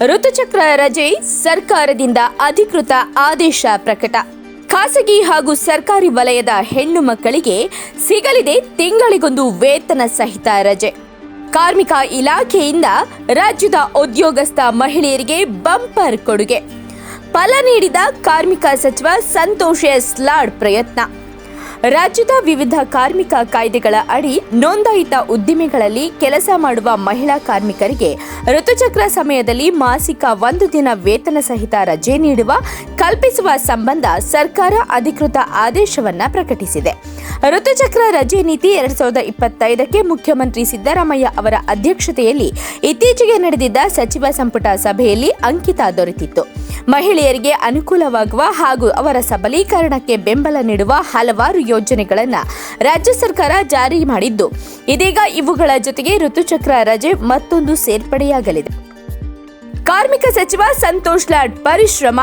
ಋತುಚಕ್ರ ರಜೆ ಸರ್ಕಾರದಿಂದ ಅಧಿಕೃತ ಆದೇಶ ಪ್ರಕಟ. ಖಾಸಗಿ ಹಾಗೂ ಸರ್ಕಾರಿ ವಲಯದ ಹೆಣ್ಣು ಮಕ್ಕಳಿಗೆ ಸಿಗಲಿದೆ ತಿಂಗಳಿಗೊಂದು ವೇತನ ಸಹಿತ ರಜೆ. ಕಾರ್ಮಿಕ ಇಲಾಖೆಯಿಂದ ರಾಜ್ಯದ ಉದ್ಯೋಗಸ್ಥ ಮಹಿಳೆಯರಿಗೆ ಬಂಪರ್ ಕೊಡುಗೆ. ಫಲ ನೀಡಿದ ಕಾರ್ಮಿಕ ಸಚಿವ ಸಂತೋಷ್ ಎಸ್ ಲಾಡ್ ಪ್ರಯತ್ನ. ರಾಜ್ಯದ ವಿವಿಧ ಕಾರ್ಮಿಕ ಕಾಯ್ದೆಗಳ ಅಡಿ ನೋಂದಾಯಿತ ಉದ್ದಿಮೆಗಳಲ್ಲಿ ಕೆಲಸ ಮಾಡುವ ಮಹಿಳಾ ಕಾರ್ಮಿಕರಿಗೆ ಋತುಚಕ್ರ ಸಮಯದಲ್ಲಿ ಮಾಸಿಕ ಒಂದು ದಿನ ವೇತನ ಸಹಿತ ರಜೆ ನೀಡುವ, ಕಲ್ಪಿಸುವ ಸಂಬಂಧ ಸರ್ಕಾರ ಅಧಿಕೃತ ಆದೇಶವನ್ನ ಪ್ರಕಟಿಸಿದೆ. ಋತುಚಕ್ರ ರಜೆ ನೀತಿ ಎರಡ್ ಸಾವಿರದ ಇಪ್ಪತ್ತೈದಕ್ಕೆ ಮುಖ್ಯಮಂತ್ರಿ ಸಿದ್ದರಾಮಯ್ಯ ಅವರ ಅಧ್ಯಕ್ಷತೆಯಲ್ಲಿ ಇತ್ತೀಚೆಗೆ ನಡೆದಿದ್ದ ಸಚಿವ ಸಂಪುಟ ಸಭೆಯಲ್ಲಿ ಅಂಕಿತ ದೊರೆತಿತ್ತು. ಮಹಿಳೆಯರಿಗೆ ಅನುಕೂಲವಾಗುವ ಹಾಗೂ ಅವರ ಸಬಲೀಕರಣಕ್ಕೆ ಬೆಂಬಲ ನೀಡುವ ಹಲವಾರು ಯೋಜನೆಗಳನ್ನು ರಾಜ್ಯ ಸರ್ಕಾರ ಜಾರಿ ಮಾಡಿದ್ದು, ಇದೀಗ ಇವುಗಳ ಜೊತೆಗೆ ಋತುಚಕ್ರ ರಜೆ ಮತ್ತೊಂದು ಸೇರ್ಪಡೆಯಾಗಲಿದೆ. ಕಾರ್ಮಿಕ ಸಚಿವ ಸಂತೋಷ್ ಲಾಡ್, ಪರಿಶ್ರಮ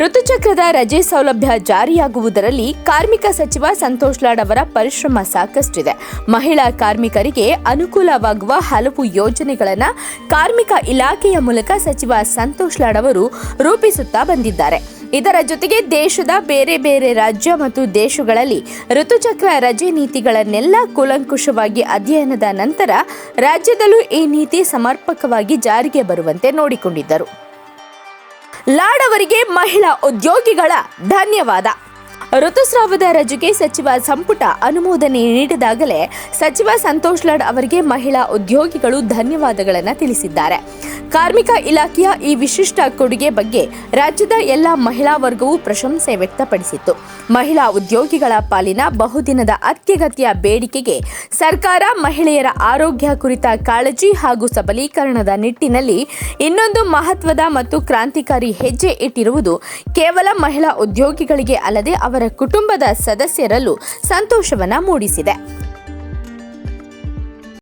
ಋತುಚಕ್ರದ ರಜೆ ಸೌಲಭ್ಯ ಜಾರಿಯಾಗುವುದರಲ್ಲಿ ಕಾರ್ಮಿಕ ಸಚಿವ ಸಂತೋಷ್ ಲಾಡ್ ಅವರ ಪರಿಶ್ರಮ ಸಾಕಷ್ಟಿದೆ. ಮಹಿಳಾ ಕಾರ್ಮಿಕರಿಗೆ ಅನುಕೂಲವಾಗುವ ಹಲವು ಯೋಜನೆಗಳನ್ನು ಕಾರ್ಮಿಕ ಇಲಾಖೆಯ ಮೂಲಕ ಸಚಿವ ಸಂತೋಷ್ ಲಾಡ್ ಅವರು ರೂಪಿಸುತ್ತಾ ಬಂದಿದ್ದಾರೆ. ಇದರ ಜೊತೆಗೆ ದೇಶದ ಬೇರೆ ಬೇರೆ ರಾಜ್ಯ ಮತ್ತು ದೇಶಗಳಲ್ಲಿ ಋತುಚಕ್ರ ರಜೆ ನೀತಿಗಳನ್ನೆಲ್ಲ ಕೂಲಂಕುಷವಾಗಿ ಅಧ್ಯಯನದ ನಂತರ ರಾಜ್ಯದಲ್ಲೂ ಈ ನೀತಿ ಸಮರ್ಪಕವಾಗಿ ಜಾರಿಗೆ ಬರುವಂತೆ ನೋಡಿಕೊಂಡಿದ್ದರು. ಲಾಡ್ ಅವರಿಗೆ ಮಹಿಳಾ ಉದ್ಯೋಗಿಗಳ ಧನ್ಯವಾದ. ಋತುಸ್ರಾವದ ರಜೆಗೆ ಸಚಿವ ಸಂಪುಟ ಅನುಮೋದನೆ ನೀಡಿದಾಗಲೇ ಸಚಿವ ಸಂತೋಷ್ ಲಾಡ್ ಅವರಿಗೆ ಮಹಿಳಾ ಉದ್ಯೋಗಿಗಳು ಧನ್ಯವಾದಗಳನ್ನು ತಿಳಿಸಿದ್ದಾರೆ. ಕಾರ್ಮಿಕ ಇಲಾಖೆಯ ಈ ವಿಶಿಷ್ಟ ಕೊಡುಗೆ ಬಗ್ಗೆ ರಾಜ್ಯದ ಎಲ್ಲ ಮಹಿಳಾ ವರ್ಗವೂ ಪ್ರಶಂಸೆ ವ್ಯಕ್ತಪಡಿಸಿತ್ತು. ಮಹಿಳಾ ಉದ್ಯೋಗಿಗಳ ಪಾಲಿನ ಬಹುದಿನದ ಅತ್ಯಗತ್ಯ ಬೇಡಿಕೆಗೆ ಸರ್ಕಾರ ಮಹಿಳೆಯರ ಆರೋಗ್ಯ ಕುರಿತ ಕಾಳಜಿ ಹಾಗೂ ಸಬಲೀಕರಣದ ನಿಟ್ಟಿನಲ್ಲಿ ಇನ್ನೊಂದು ಮಹತ್ವದ ಮತ್ತು ಕ್ರಾಂತಿಕಾರಿ ಹೆಜ್ಜೆ ಇಟ್ಟಿರುವುದು ಕೇವಲ ಮಹಿಳಾ ಉದ್ಯೋಗಿಗಳಿಗೆ ಅಲ್ಲದೆ ಅವರ ಕುಟುಂಬದ ಸದಸ್ಯರಲ್ಲೂ ಸಂತೋಷವನ್ನ ಮೂಡಿಸಿದೆ.